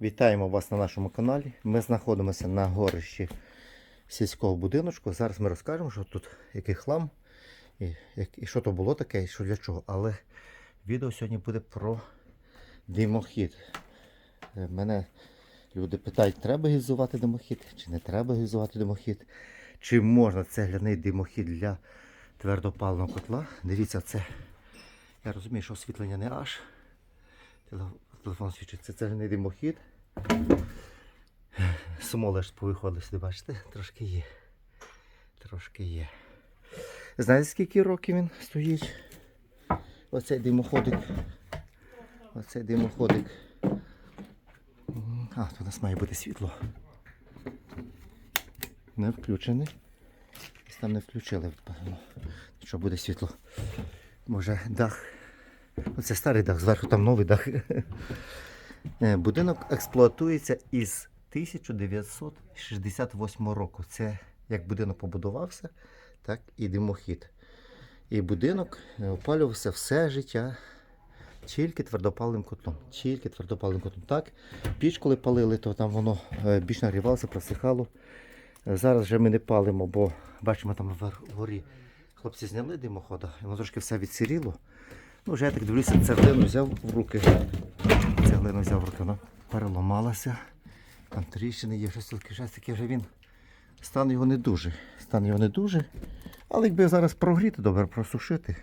Вітаємо вас на нашому каналі. Ми знаходимося на горищі сільського будиночку. Зараз ми розкажемо, що тут який хлам і, як- і що то було таке, і що для чого. Але відео сьогодні буде про димохід. Е, Мене люди питають, треба гізувати димохід, чи не треба гізувати димохід, чи можна цегляний димохід для твердопаленого котла. Дивіться, це. Я розумію, що освітлення не аж. Телефон свідчить, це цегляний димохід. Смоли ж повиходили сюди, бачите? Трошки є. Трошки є. Знаєте, скільки років він стоїть? Оцей димоходик. Оцей димоходик. А, тут у нас має бути світло. Не включений. Там не включили, певно. Що буде світло? Може дах. Оце старий дах, зверху там новий дах. Е, Будинок експлуатується із 1968 року. Це як будинок побудувався, так і димохід. І будинок е, опалювався все життя тільки твердопаливним котлом. Тільки твердопаливним котлом. Так, піч, коли палили, то там воно е, більш нагрівалося, просихало. Зараз вже ми не палимо, бо бачимо там вгорі хлопці зняли димохода, воно трошки все відсиріло. Ну, вже я так дивлюся, цеглину взяв в руки. Цеглину взяв в руки, вона переламалася. Там тріщини є, щось таке, щось таке вже він. Стан його не дуже. Стан його не дуже. Але якби зараз прогріти, добре просушити.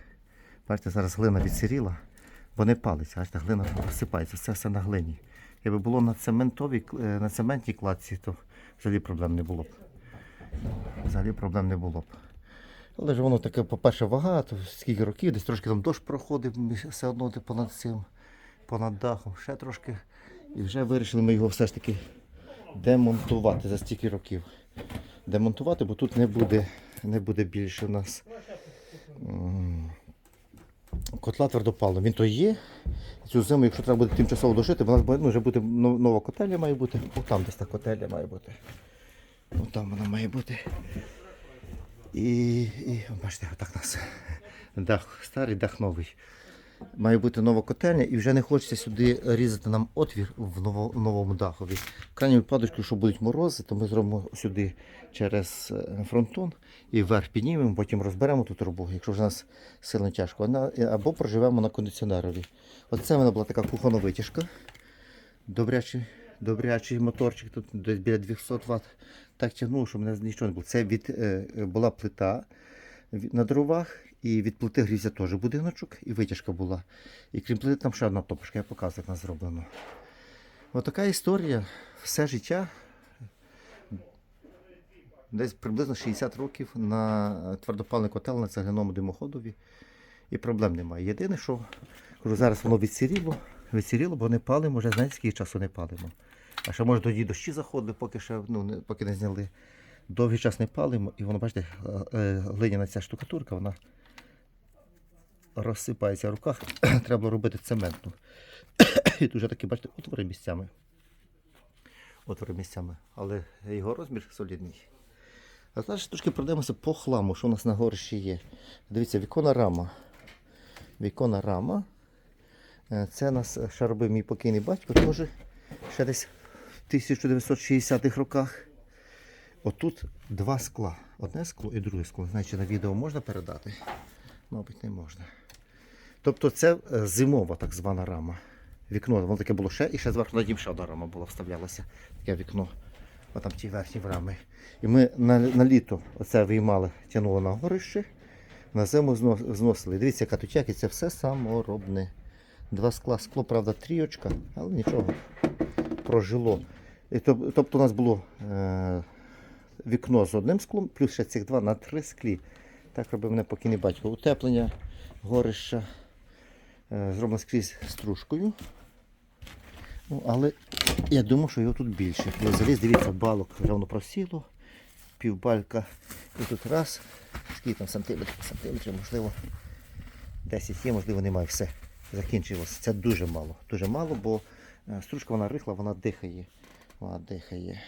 Бачите, зараз глина відсиріла, бо не палиться, бачите, глина розсипається, все все на глині. Якби було на цементовій, е, на цементній кладці, то взагалі проблем не було б. Взагалі проблем не було б. Але ж воно таке, по-перше, вага, то скільки років, десь трошки там дощ проходив, все одно понад цим, понад дахом, ще трошки. І вже вирішили ми його все ж таки демонтувати за стільки років. Демонтувати, бо тут не буде, не буде більше у нас котла твердопалу. Він то є. Цю зиму, якщо треба буде тимчасово дожити, буде- ну, вже буде нова котельня має бути. О, там десь та котельня має бути. О, там вона має бути. І, і бачите, отак нас дах старий, дах новий. Має бути нова котельня і вже не хочеться сюди різати нам отвір в ново- новому дахові. В крайньому випадку, якщо будуть морози, то ми зробимо сюди через е, фронтон і вверх піднімемо, потім розберемо ту трубу, якщо вже нас сильно тяжко. Вона- Або проживемо на кондиціонерові. Оце в мене була така кухонна витяжка. Добрячий, добрячий моторчик, тут десь біля 200 Вт. Так тягнув, що мене нічого не було. Це від, е, була плита на дровах, і від плити грівся теж будиночок, і витяжка була. І крім плити, там ще одна топочка, я показую, як нас зроблено. Отака історія. Все життя. Десь приблизно 60 років на твердопалений котел на цегляному димоходові. І проблем немає. Єдине, що кажу, зараз воно відсіріло, відсіріло, бо не палимо, вже знаєте, скільки часу не палимо. А ще може тоді дощі заходили, поки ще ну, не, поки не зняли. Довгий час не палимо, і воно, бачите, е, е, глиняна ця штукатурка, вона розсипається в руках. Треба робити цементну. І тут вже такі, бачите, отвори місцями. Отвори місцями. Але його розмір солідний. А зараз трошки пройдемося по хламу, що у нас на горищі є. Дивіться, віконна рама. Віконна рама. Е, Це нас ще робив мій покійний батько, теж ще десь в 1960-х роках. Отут два скла. Одне скло і друге скло. Значить, на відео можна передати? Мабуть, не можна. Тобто це е, зимова так звана рама. Вікно, воно таке було ще, і ще зверху ним ще одна рама була, вставлялася. Таке вікно. Отам ті верхні рами. І ми на, на літо оце виймали, тягнули на горище, на зиму зносили. Дивіться, яка тут якість, це все саморобне. Два скла, скло, правда, трійочка, але нічого. Прожило. І тоб- тобто у нас було е, вікно з одним склом, плюс ще цих два на три склі. Так робив мене покійний батько. Утеплення горища е, зроблено скрізь стружкою. Ну, але я думаю, що його тут більше. Я заліз, дивіться, балок воно просіло, півбалька. І тут раз, скільки там сантиметрів, сантиметрів, можливо, 10 є, можливо, немає. Все. Закінчилося. Це дуже мало. Дуже мало, бо е, стружка вона рихла, вона дихає. Вона дихає.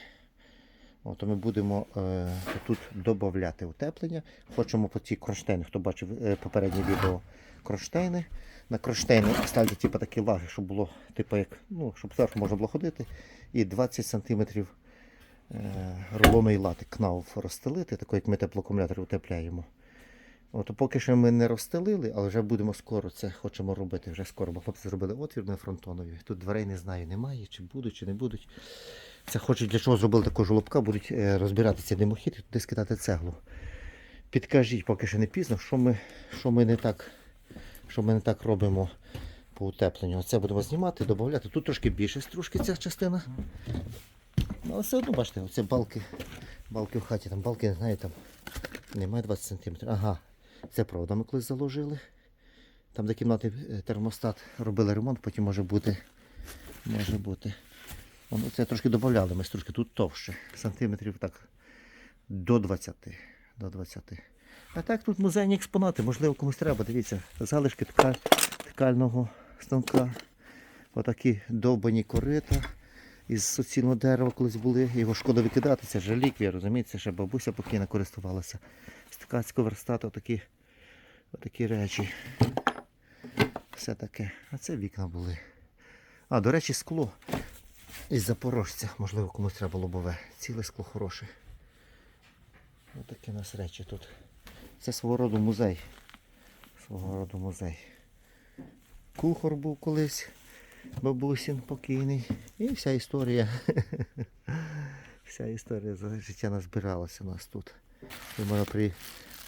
От, ми будемо е, тут додати утеплення. Хочемо по ці кронштейни, хто бачив е, попереднє відео кронштейни, на кронштейни ставити типу, такі лаги, щоб було, типу, як, ну, щоб зверху можна було ходити. І 20 см е, рулонної лати кнауф розстелити, тако, як ми теплоакумулятор утепляємо. От, поки що ми не розстелили, але вже будемо скоро це хочемо робити. Вже скоро, бо хлопці зробили отвір на фронтонові. Тут дверей не знаю, немає, чи будуть, чи не будуть. Це хочуть для чого зробили такого жолобка, будуть е, розбирати цей димохід і туди скидати цеглу. Підкажіть, поки що не пізно, що ми, що ми не так, що ми не так робимо по утепленню. Оце будемо знімати, додати. Тут трошки більше стружки ця частина. Ну, Але все одно, бачите, оце балки, балки в хаті, там балки, не знаю, там немає 20 см. Ага, це правда ми колись заложили. Там, де кімнати е, термостат робили ремонт, потім може бути. Може бути. Воно це трошки додавали, ми трошки тут товще. Сантиметрів так до 20. До 20. А так тут музейні експонати, можливо, комусь треба. Дивіться, залишки ткаль, ткального станка. Отакі довбані корита із суцільного дерева колись були. Його шкода викидати, це ж реліквія, розумієте, ще бабуся покійна користувалася. З ткацького верстату такі, отакі речі. Все таке. А це вікна були. А, до речі, скло із запорожця. Можливо, комусь треба лобове. Ціле скло хороше. Ось такі нас речі тут. Це свого роду музей. Свого роду музей. Кухар був колись, бабусін покійний. І вся історія. Вся історія за життя назбиралася у нас тут. І можна при...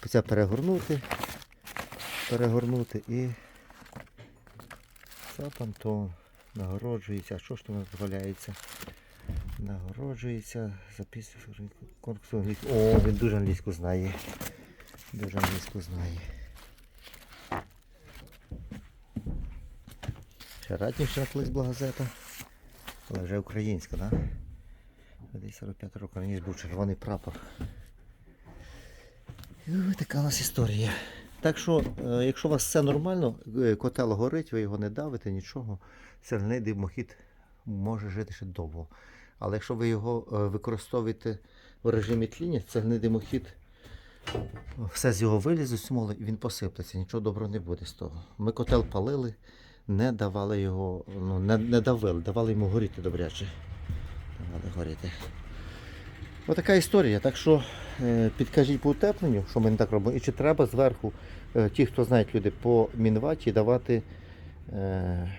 це перегорнути, перегорнути і це то нагороджується. А що ж у дозволяється? Нагороджується запис конкурсу англійську. О, він дуже англійську знає. Дуже англійську знає. Ще Ратнівщина колись була газета. Але вже українська, так? Десь 45 років раніше був червоний прапор. І така у нас історія. Так що, е, якщо у вас все нормально, е, котел горить, ви його не давите, нічого, сильний димохід може жити ще довго. Але якщо ви його е, використовуєте в режимі тління, цельний димохід, все з його вилізе, смоли, і він посиплеться, нічого доброго не буде з того. Ми котел палили, не давали його, ну, не, не давили, давали йому горіти добряче. Давали горіти. Отака історія. Так що е, підкажіть по утепленню, що ми не так робимо, і чи треба зверху, е, ті, хто знають люди, по мінваті давати е,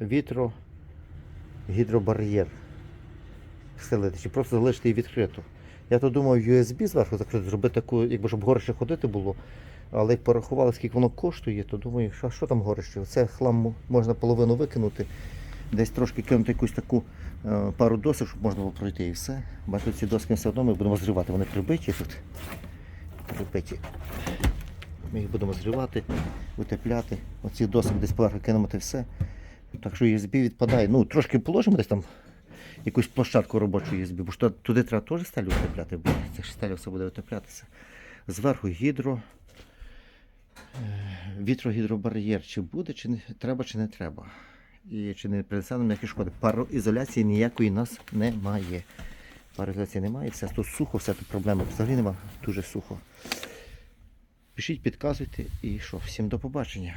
вітро, гідробар'єр стелити, чи просто залишити її відкриту. Я то думав USB зверху закрити, зробити таку, якби щоб горище ходити було. Але як порахували, скільки воно коштує, то думаю, що, що там горище? Це хлам можна половину викинути, десь трошки кинути якусь таку е, пару досок, щоб можна було пройти і все. Бачите, ці доски все одно ми будемо зривати. Вони прибиті тут. Прибиті. Ми їх будемо зривати, утепляти. Оці доски десь поверху кинемо і все. Так що USB відпадає. Ну, трошки положимо десь там якусь площадку робочу USB, бо туди треба теж стелю утепляти, бо це ж стеля все буде утеплятися. Зверху гідро. Вітрогідробар'єр чи буде, чи не треба, чи не треба. І чи не принесе нам які шкоди. Пароізоляції ніякої нас немає. Пароізоляції немає, все тут сухо, все тут проблеми взагалі немає, дуже сухо. Пишіть, підказуйте і що, всім до побачення.